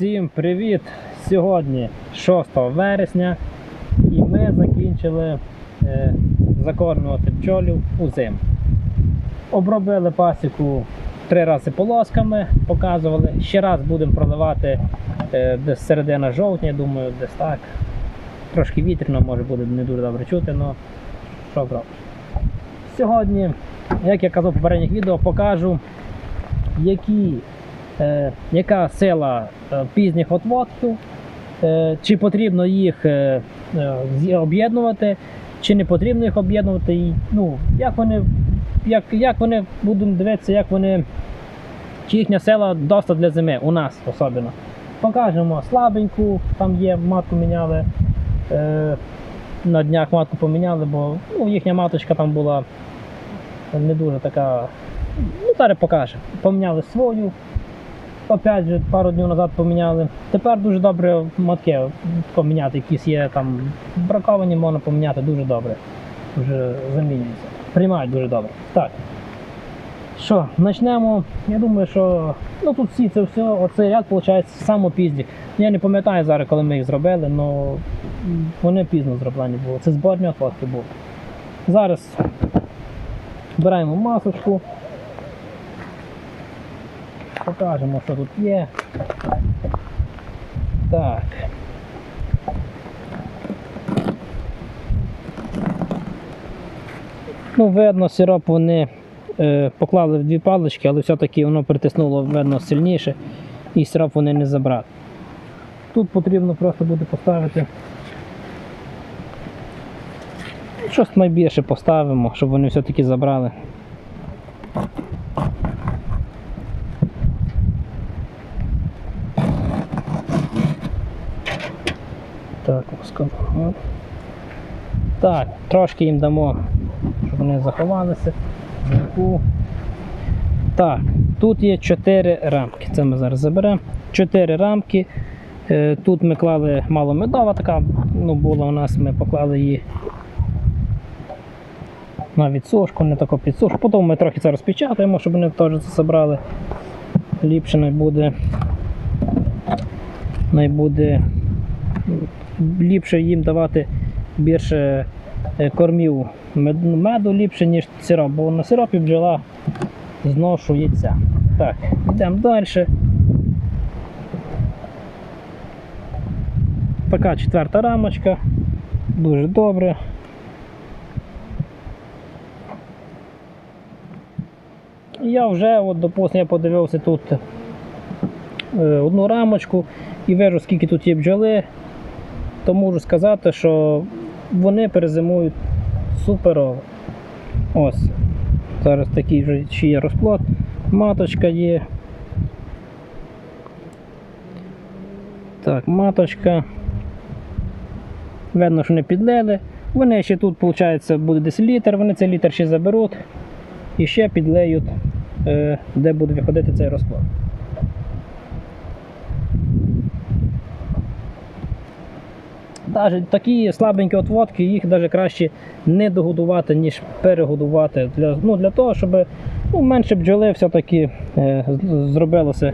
Всім привіт! Сьогодні 6 вересня і ми закінчили е, закормлювати бджолів у зим. Обробили пасіку три рази полосками, показували. Ще раз будемо проливати е, десь середина жовтня, думаю, десь так. Трошки вітряно, може буде не дуже добре чути, але що зробиш. Сьогодні, як я казав в попередніх відео, покажу, які е, яка сила пізніх отводків, е, чи потрібно їх е, е, об'єднувати, чи не потрібно їх об'єднувати, ну, як вони, як, як вони будемо дивитися, як вони, чи їхня сила доста для зими, у нас особливо. Покажемо слабеньку, там є, матку міняли. На днях матку поміняли, бо ну, їхня маточка там була не дуже така. Ну, зараз покаже. Поміняли свою, опять же пару днів назад поміняли. Тепер дуже добре матки поміняти, якісь є там браковані, можна поміняти дуже добре. Вже замінюються. Приймають дуже добре. Так. Що, почнемо. Я думаю, що ну тут всі це все, оцей ряд виходить саме пізді. Я не пам'ятаю зараз, коли ми їх зробили, але вони пізно зроблені були. Це зборні отводки були. Зараз збираємо масочку. Покажемо, що тут є. Так. Ну, видно, сироп вони е, поклали в дві палички, але все-таки воно притиснуло видно сильніше і сироп вони не забрали. Тут потрібно просто буде поставити. Щось найбільше поставимо, щоб вони все-таки забрали. Так, скажу. Так, трошки їм дамо, щоб вони заховалися. Так, тут є 4 рамки. Це ми зараз заберемо. 4 рамки. Е, Тут ми клали мало медова така, ну була у нас, ми поклали її на відсушку, не таку підсушку. Потім ми трохи це розпечатаємо, щоб вони теж це забрали. Ліпше не буде. Ліпше їм давати більше е, кормів меду ліпше, ніж сироп, бо на сиропі бджола зношується. Так, йдемо далі. Така четверта рамочка. Дуже добре. Я вже, от, допустим, я подивився тут е, одну рамочку і вижу, скільки тут є бджоли, то можу сказати, що вони перезимують суперово. Ось. Зараз такий вже ще є розплод. Маточка є. Так, маточка. Видно, що не підлили. Вони ще тут, виходить, буде десь літр, вони цей літр ще заберуть і ще підлеють, е, де буде виходити цей розплод. Навіть такі слабенькі отводки, їх навіть краще не догодувати, ніж перегодувати. Для, ну, для того, щоб ну, менше бджоли все-таки е, зробилося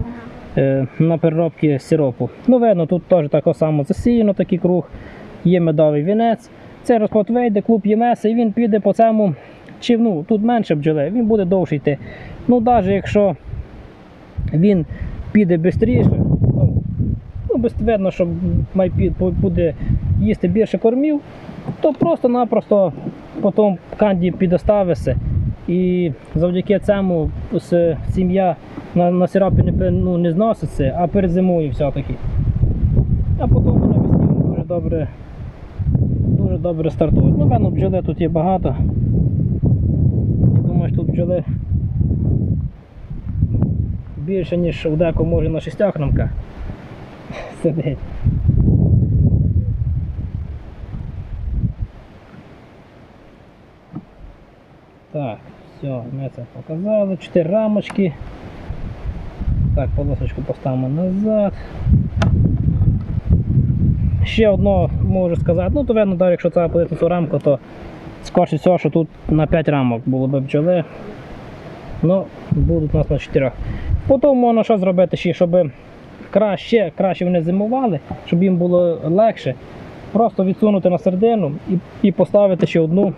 е, на переробці сиропу. Ну, видно, тут теж так само засіяно такий круг, є медовий вінець. Цей розплод вийде, клуб ЄМС, і він піде по цьому. Чи ну, тут менше бджоли, він буде довше йти. Ну, навіть якщо він піде швидше, ну, ну, видно, що майпід буде їсти більше кормів, то просто-напросто потім канді підоставиться. І завдяки цьому сім'я на, на сиропі не, ну, не зноситься, а перезимує все-таки. А потім навесні дуже добре, дуже добре стартують. Ну, певно, бджоли тут є багато. Я думаю, що тут бджоли більше, ніж у деко може на шістях сидить. Так, все, ми це показали. Чотири рамочки. Так, полосочку поставимо назад. Ще одно можу сказати, ну то видно, навіть якщо це цю рамку, то скорше всього, що тут на 5 рамок було б бджоли. Ну, будуть у нас на 4. Потім можна що зробити ще, щоб краще, краще вони зимували, щоб їм було легше, просто відсунути на середину і, і поставити ще одну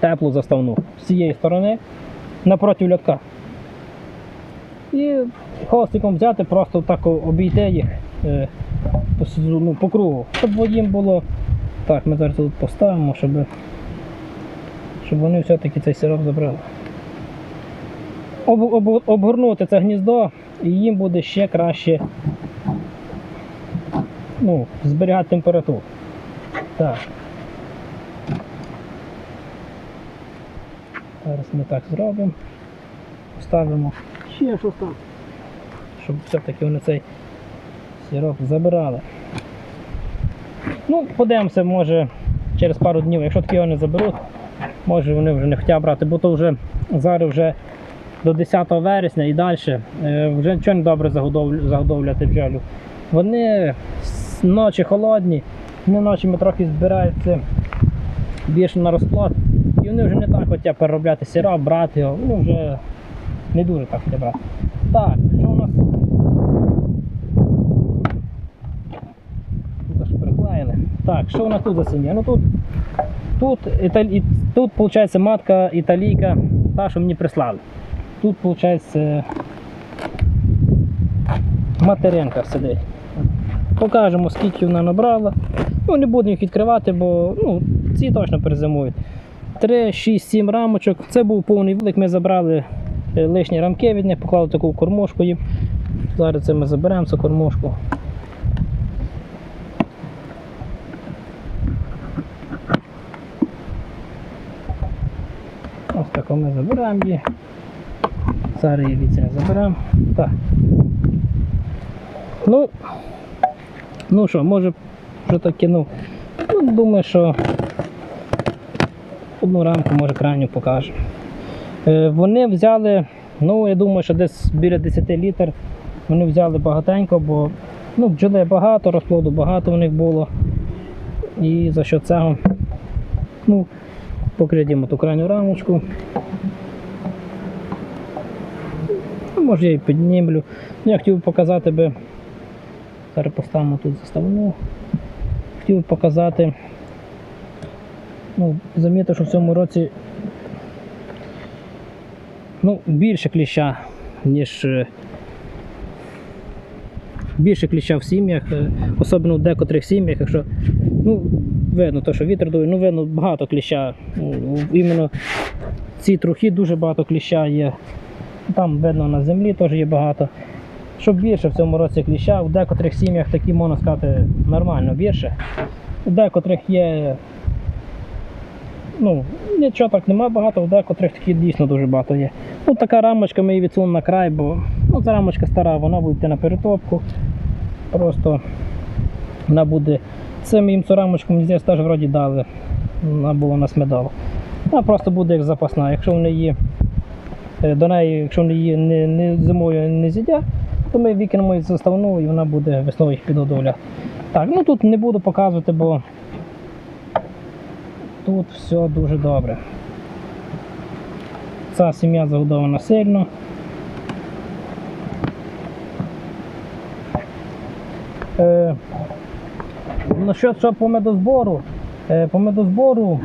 теплу заставну з цієї сторони напроти льотка. І холстиком взяти, просто так обійти їх е, ну, по кругу, щоб їм було. Так, ми зараз тут поставимо, щоб, щоб вони все-таки цей сироп забрали. Об, об, обгорнути це гніздо, і їм буде ще краще ну, зберігати температуру. Так. Зараз ми так зробимо. Ставимо ще щось там, щоб все-таки вони цей сироп забирали. Ну, подивимося, може через пару днів, якщо такі вони заберуть, може вони вже не хочуть брати, бо то вже зараз вже до 10 вересня і далі е, вже нічого не добре загодовляти бджолю. Вони ночі холодні, вони ночами трохи збираються більше на розплод. І вони вже не так хочуть переробляти сироп, брати його, ну вже не дуже так хочуть брати. Так, що у нас? Тут аж приклеїли. Так, що у нас тут за сім'я? Ну тут, тут, італь... тут виходить матка італійка, та, що мені прислали. Тут, виходить, материнка сидить. Покажемо, скільки вона набрала. Ну, не будемо їх відкривати, бо ну, ці точно перезимують. 3, 6, 7 рамочок. Це був повний велик. Ми забрали е, лишні рамки від них, поклали таку кормушку їм. Зараз це ми заберемо цю кормушку. Ось таку ми забираємо її. Зараз її від цього заберемо. Так. Ну, ну що, може вже таки, ну, ну, думаю, що одну рамку, може крайню покажу. Е, вони взяли, ну, я думаю, що десь біля 10 літр вони взяли багатенько, бо ну, бджоли багато, розплоду багато в них було. І за що цього, ну, покридімо ту крайню рамочку. Може я і піднімлю. Ну, я хотів показати би. Зараз поставимо тут заставну. Хотів показати. Ну, замітив, що в цьому році ну, більше кліща, ніж е, більше кліща в сім'ях, е, особливо в декотрих сім'ях, якщо ну, видно, то, що вітер дує, ну видно багато кліща. Ну, Іменно ці трухи дуже багато кліща є. Там видно на землі теж є багато. Щоб більше в цьому році кліща, в декотрих сім'ях такі, можна сказати, нормально більше. У декотрих є. Ну, нічого так нема багато, в декотрих такі дійсно дуже багато є. Ну, така рамочка ми її відсунемо на край, бо ну, ця рамочка стара, вона буде йти на перетопку. Просто вона буде. Це ми їм цю рамочку, мені здається, теж вроді дали. Вона була на смедова. Вона просто буде як запасна. Якщо вони її е, до неї, якщо вони її не, не зимою не з'їдять, то ми викинемо її заставну і вона буде весною їх підгодовляти. Так, ну тут не буду показувати, бо тут все дуже добре. Ця сім'я загодована сильно. Е, насчет що по медозбору. Е, по медозбору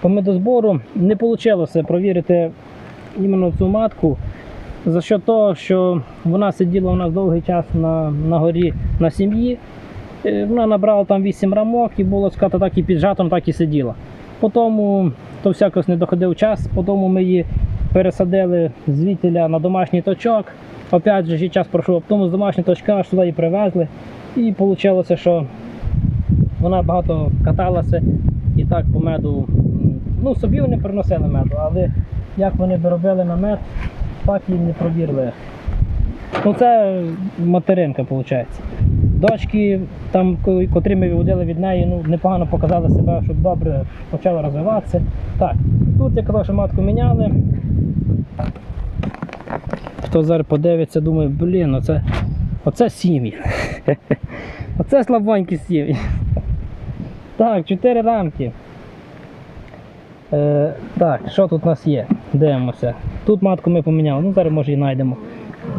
по медозбору не вийшло провірити іменно цю матку. За що того, що вона сиділа у нас довгий час на, на горі на сім'ї. Е, Вона набрала там 8 рамок і було сказати, так і під жатом, так і сиділа. Потім то всякось не доходив час, потім ми її пересадили звідтіля на домашній точок. Опять же, час пройшов, потім з домашнього точка аж сюди її привезли. І вийшло, що вона багато каталася і так по меду. Ну, собі вони приносили меду, але як вони би робили на мед, так і не провірили. Ну це материнка, виходить. Дочки, там, котрі ми виводили від неї, ну, непогано показали себе, щоб добре почали розвиватися. Так, тут я казав, що матку міняли. Хто зараз подивиться, думає, блін, оце, оце сім'ї. Оце слабонькі сім'ї. Так, чотири рамки. Е, так, що тут у нас є? Дивимося. Тут матку ми поміняли, ну зараз може і знайдемо.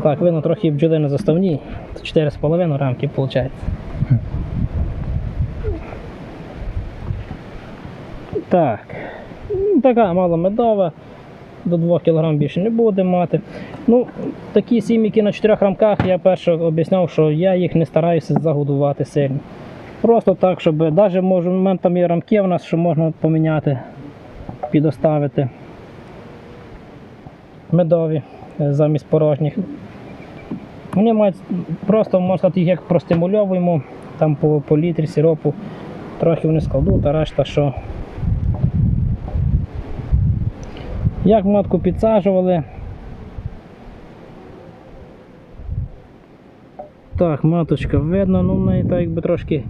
Так, видно, трохи бджоли на заставній. 4,5 рамки виходить. Так. Ну, Така маломедова. До 2 кг більше не буде мати. Ну, такі сім'яки на 4 рамках я перше об'ясняв, що я їх не стараюся загодувати сильно. Просто так, щоб навіть може, у мене там є рамки у нас, що можна поміняти, підоставити медові е, замість порожніх. Вони мають просто, можна їх як простимульовуємо, там по, по літрі сиропу трохи вони складуть, а решта що. Як матку підсаджували. Так, маточка видно, ну в неї так якби трошки.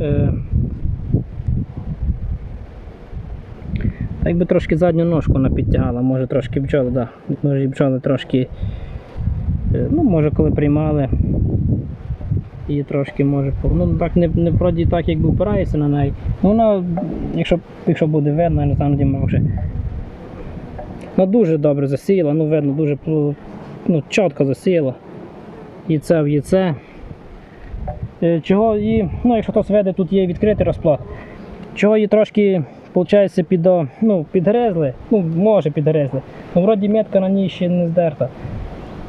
Е, так якби трошки задню ножку вона підтягала, може трошки бджоли, да. Може і бджоли трошки. Е, Ну, може коли приймали. І трошки може ну так не, не вроді так якби впирається на неї. Ну вона, якщо, якщо буде видно, я Діма вже. Вона дуже добре засіяла, ну видно, дуже ну, чітко засіяла. І це в яйце. Е, Чого і, ну, якщо хтось веде, тут є відкритий розплод. Чого її трошки, виходить, підо, ну, підгризли, ну, може підгризли. Ну, вроді метка на ній ще не здерта.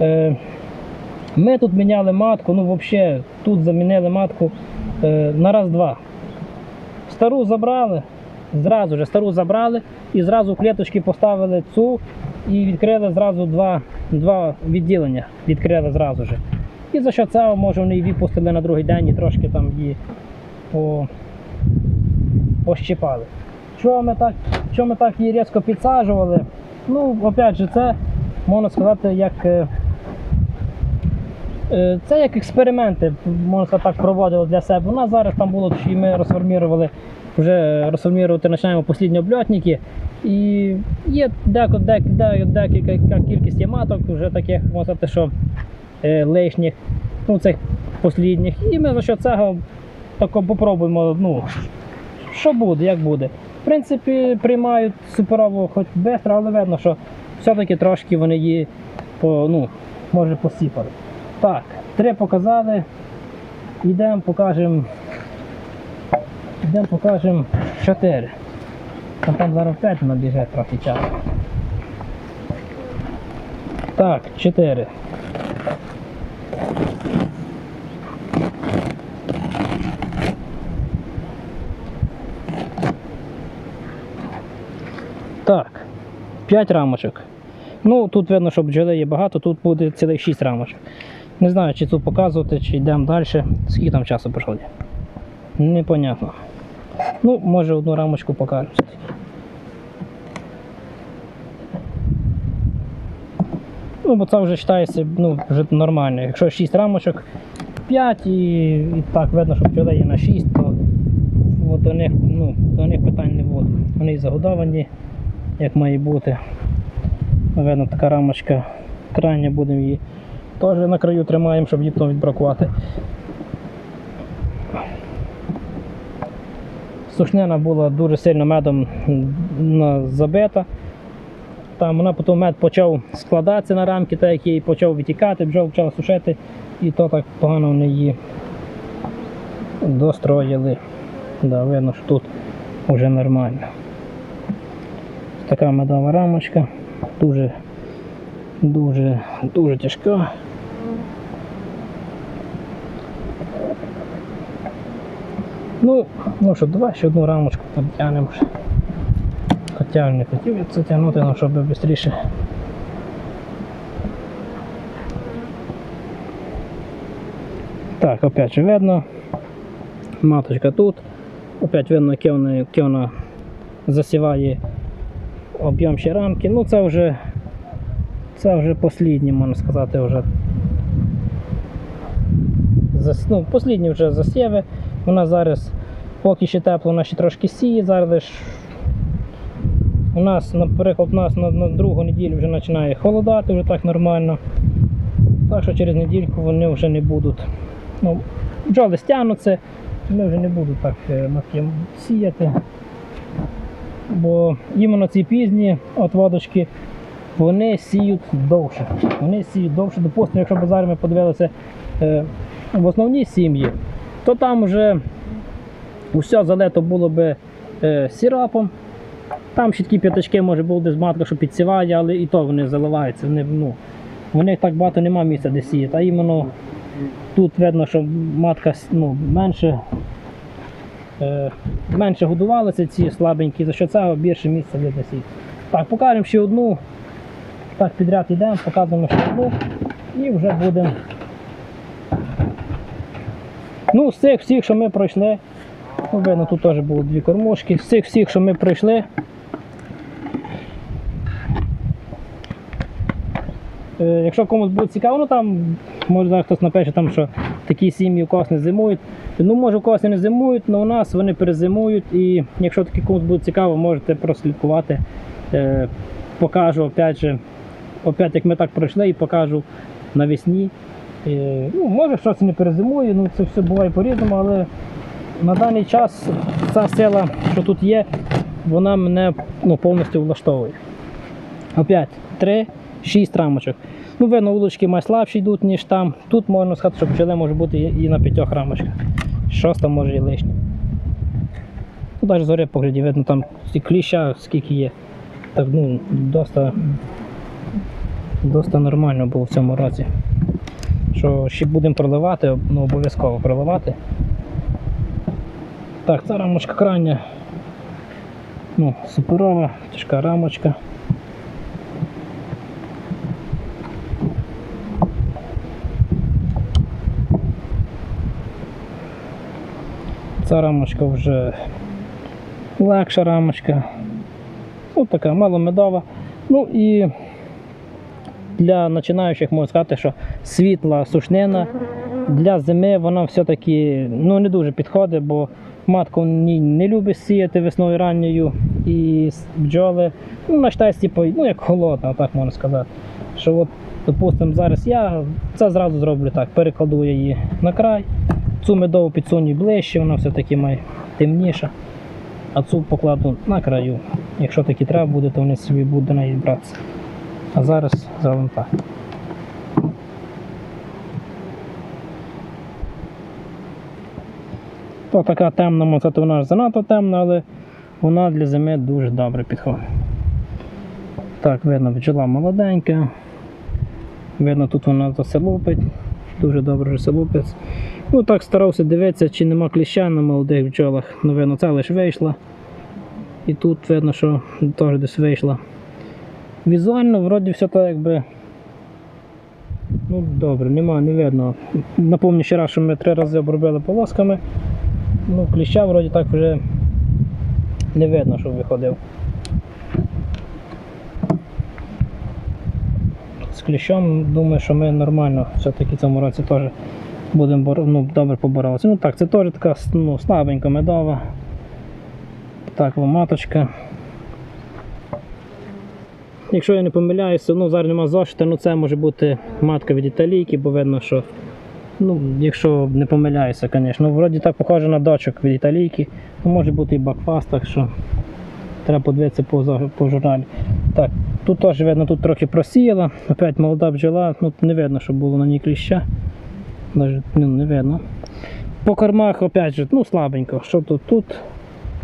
Е, ми тут міняли матку, ну взагалі тут замінили матку е, на раз-два. Стару забрали, зразу же стару забрали і зразу клеточки поставили цю і відкрили зразу два, два відділення. Відкрили зразу же. І за що це, може, вони її випустили на другий день і трошки там її по, пощипали. Чого ми так, чого ми так її різко підсаджували? Ну, опять же, це можна сказати, як. Е, Це як експерименти, можна так проводили для себе. У нас зараз там було, і ми розформірували, вже розформірувати починаємо послідні обльотники. І є деко, дек, де, декілька кількість є маток, вже таких, можна сказати, що е, лишніх, ну цих послідніх. І ми за що цього тако попробуємо, ну, що буде, як буде. В принципі, приймають суперово, хоч швидко, але видно, що все-таки трошки вони її по, ну, може посіпали. Так, три показали. Йдемо, покажемо. Йдемо, покажемо чотири. Там, там зараз п'ять набіже трохи часу. Так, чотири. Так, п'ять рамочок. Ну, тут видно, що бджоли є багато, тут буде цілих 6 рамочок. Не знаю, чи тут показувати, чи йдемо далі. Скільки там часу пройшло? Непонятно. Ну, може одну рамочку покажемо. Ну, бо це вже вважається ну, вже нормально. Якщо 6 рамочок, 5 і, і так видно, що бджоли є на 6, то от до, них, ну, до них питань не буде. Вони загодовані, як має бути. Видно, така рамочка крайня будемо її теж на краю тримаємо, щоб її відбракувати. Сушнина була дуже сильно медом забита. Там вона потім мед почав складатися на рамки, так як її почав витікати, бджол почав сушити, і то так погано вони її достроїли. Да, видно, що тут вже нормально. Така медова рамочка, дуже, дуже, дуже тяжка. Ну, ну що, давай ще одну рамочку потягнемо. ще. Хоча не хотів я це тягнути, але щоб швидше. Так, опять же видно. Маточка тут. Опять видно, яке вона, вона засіває об'єм ще рамки. Ну це вже це вже послідні, можна сказати, вже зас, ну, послідні вже засіви. Вона зараз, поки ще тепло, вона ще трошки сіє, зараз у нас, наприклад, у нас на, на другу неділю вже починає холодати, вже так нормально. Так що через недільку вони вже не будуть. Ну, бджоли стягнуться, вони вже не будуть так е, сіяти. Бо іменно ці пізні отводочки вони сіють довше. Вони сіють довше. Допустимо, якщо б зараз ми подивилися е, в основні сім'ї, то там вже усе залито було би е, сіропом. Там ще такі п'ятачки, може було десь матка, що підсіває, але і то вони заливаються. Вони, ну, у них так багато немає місця, де сіяти. А іменно тут видно, що матка ну, менше, е, менше годувалися ці слабенькі, за що цього більше місця видно сіяти. Так, покажемо ще одну. Так, підряд йдемо, показуємо ще одну і вже будемо. Ну, з цих всіх, що ми пройшли, ну, видно, тут теж було дві кормушки. З цих всіх, що ми пройшли. Е, якщо комусь буде цікаво, ну там може хтось напише, там, що такі сім'ї у когось не зимують. Ну, може, у когось не зимують, але у нас вони перезимують. І якщо таки комусь буде цікаво, можете прослідкувати. Е, покажу опять же, опять як ми так пройшли і покажу навесні. Е, ну, може щось не перезимує, ну це все буває по-різному, але на даний час ця сила, що тут є, вона мене ну, повністю влаштовує. Опять 3-6 рамочок. Ну, видно, вулички май слабші йдуть, ніж там. Тут можна сказати, що пчели може бути і і на п'ятьох рамочках. Шоста може і лишня. Ну, навіть зоря погляді, видно, там і кліща скільки є. Так, ну, доста, доста нормально було в цьому році. Що ще будемо проливати, ну обов'язково проливати. Так, ця рамочка крайня. Ну, суперова, тяжка рамочка. Ця рамочка вже легша рамочка. Ну, така маломедова. Ну і для починаючих можу сказати, що світла сушнина для зими вона все-таки ну, не дуже підходить, бо матка в не любить сіяти весною ранньою і бджоли ну, на штасті, ну як холодна, так можна сказати. Що от, допустимо, зараз я це зразу зроблю так, перекладу я її на край, цю медову підсуню ближче, вона все-таки має темніша, а цю покладу на краю. Якщо таки треба буде, то вони собі будуть до неї братися. А зараз так. То така темна моцата, вона ж занадто темна, але вона для зими дуже добре підходить. Так, видно, бджола молоденька. Видно, тут вона заселупить. Дуже добре вже селупить. Ну так старався дивитися, чи нема кліща на молодих бджолах. Ну, видно, це лише вийшла. І тут видно, що теж десь вийшла. Візуально вроді все так якби. Ну добре, нема, не видно. Напомню ще раз, що ми три рази обробили полосками. Ну, кліща вроді так вже не видно, що виходив. З кліщом думаю, що ми нормально все-таки цьому році теж будемо ну, добре поборолися. Ну так, це теж така ну, слабенька медова. Так, ломаточка. Якщо я не помиляюся, ну зараз нема зошита, ну це може бути матка від італійки, бо видно, що. Ну, якщо не помиляюся, звісно. Ну, вроді так похоже на дочок від італійки. Ну, може бути і бакфаст, так що треба подивитися по, по журналі. Так, тут теж видно, тут трохи просіяла. Опять молода бджола, ну не видно, що було на ній кліща. Навіть ну, не видно. По кормах, опять же, ну слабенько. Що тут? Тут,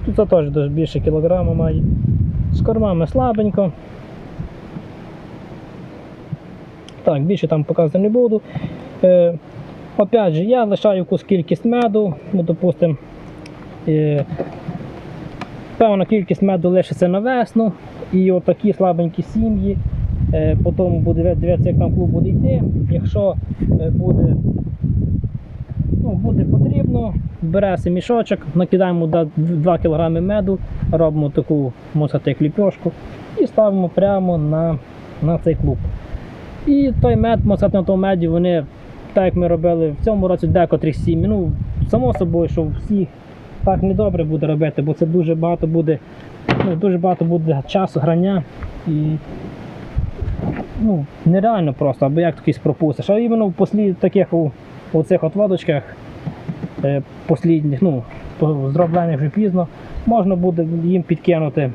тут це теж більше кілограма має. З кормами слабенько. Так, більше там показувати не буду. Е, опять же, я лишаю якусь кількість меду, ну, допустимо, е, певна кількість меду лишиться на весну, і отакі слабенькі сім'ї. Е, потім буде дивитися, як там клуб буде йти. Якщо е, буде, ну, буде потрібно, береться мішочок, накидаємо 2 кг меду, робимо таку можна як ліпьошку і ставимо прямо на, на цей клуб. І той мед, можна на тому меді, вони, так як ми робили в цьому році, декотрих сім'ї. Ну, само собою, що всіх так недобре буде робити, бо це дуже багато буде, ну, дуже багато буде часу грання і ну, нереально просто, або як такий пропустиш. А іменно в послід таких у, у цих от водочках е, послідніх, ну, зроблених вже пізно, можна буде їм підкинути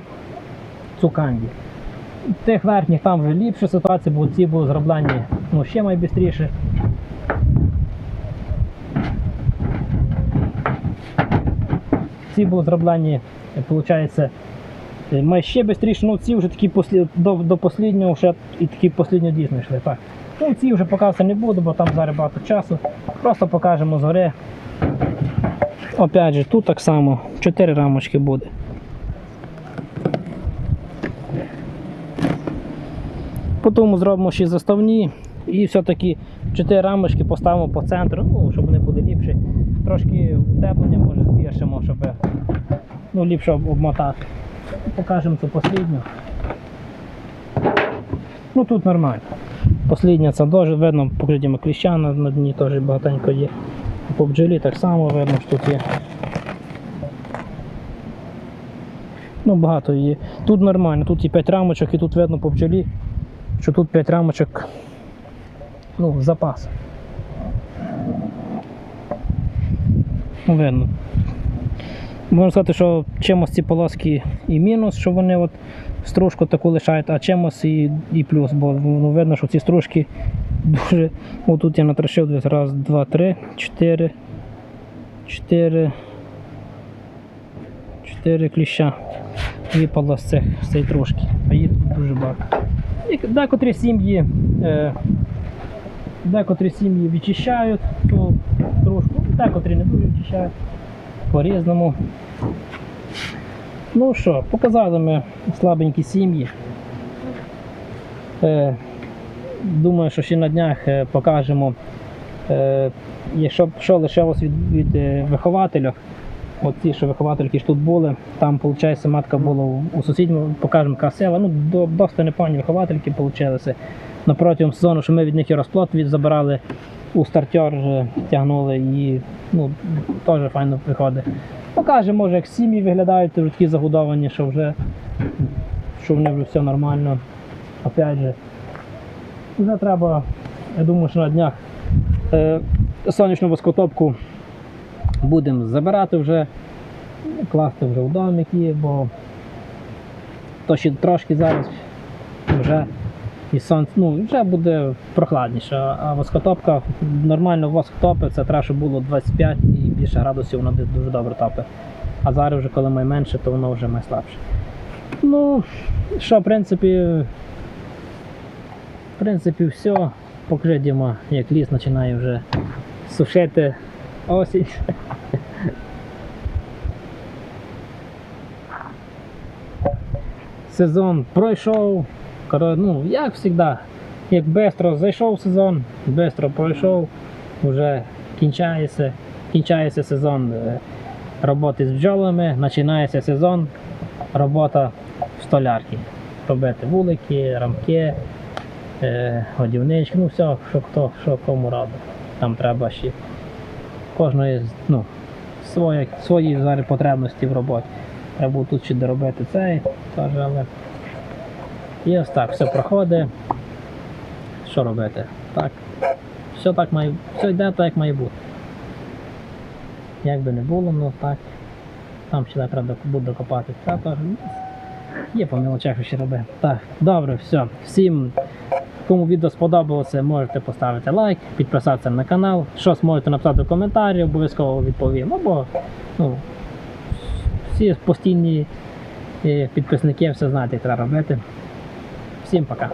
цуканді. Тих верхніх там вже ліпша ситуація, бо ці були зроблені ну, ще найбістріше. Ці були зроблені, виходить, ми ще швидше, ну ці вже такі послі, до, до посліднього вже і такі послідньо дійсно йшли. Так. Ну, ці вже показувати не буду, бо там зараз багато часу. Просто покажемо згори. Опять же, тут так само 4 рамочки буде. Потім зробимо ще заставні і все-таки 4 рамочки поставимо по центру, ну, щоб вони були ліпші. Трошки утеплення може збільшимо, щоб ну, ліпше обмотати. Покажемо цю послідню. Ну тут нормально. Послідня це дуже видно, покритімо кліща на, на дні теж багатенько є. По бджолі так само видно, що тут є. Ну, багато є. Тут нормально, тут і 5 рамочок, і тут видно по бджолі, що тут 5 рамочок ну, запас. Ну, Видно. Можна сказати, що чимось ці полоски і мінус, що вони от стружку таку лишають, а чимось і, і плюс, бо ну, видно, що ці стружки дуже. Отут я натрашив десь раз, два, три, чотири, чотири, чотири кліща випало з цих з цієї трошки, а їх тут дуже багато. Декотрі сім'ї, е, декотрі сім'ї відчищають ту трошку, декотрі не дуже відчищають по-різному. Ну що, показали ми слабенькі сім'ї. Е, думаю, що ще на днях е, покажемо, що лишилось від, від е, ті, що виховательки ж тут були, там, виходить, матка була у- сусідньому, покажемо яка села. Ну, досить непогані виховательки вийшли. На протягом сезону, що ми від них і розплод від забирали у стартер, тягнули і ну, теж файно виходить. Покажемо, може, як сім'ї виглядають, вже такі загодовані, що вже що в них вже все нормально. Опять же, вже треба, я думаю, що на днях е, сонячну воскотопку будемо забирати вже, класти вже в домики, бо то ще трошки зараз вже і сонце, ну, вже буде прохладніше, а воскотопка, нормально воск топить, це треба, щоб було 25 і більше градусів, воно дуже добре топить. А зараз вже коли має менше, то воно вже має слабше. Ну, що, в принципі, в принципі, все. Покридімо, як ліс починає вже сушити осінь. Сезон пройшов. Ну, як завжди, як швидко зайшов сезон, швидко пройшов, вже кінчається, кінчається сезон е, роботи з бджолами, починається сезон робота в столярці. Робити вулики, рамки, е, годівнички, ну все, що хто, що кому робить. Там треба ще кожної ну, свої, свої зараз потребності в роботі. Треба було тут ще доробити цей, теж, але і ось так, все проходить. Що робити? Так. Все так має, все йде так, як має бути. Як би не було, ну так. Там ще треба буде докопати. Це теж є по мілочах що робити. Так, добре, все. Всім, кому відео сподобалося, можете поставити лайк, підписатися на канал. Щось можете написати в коментарі, обов'язково відповім. Або ну, всі постійні е, підписники все знаєте, треба робити. Всім пока.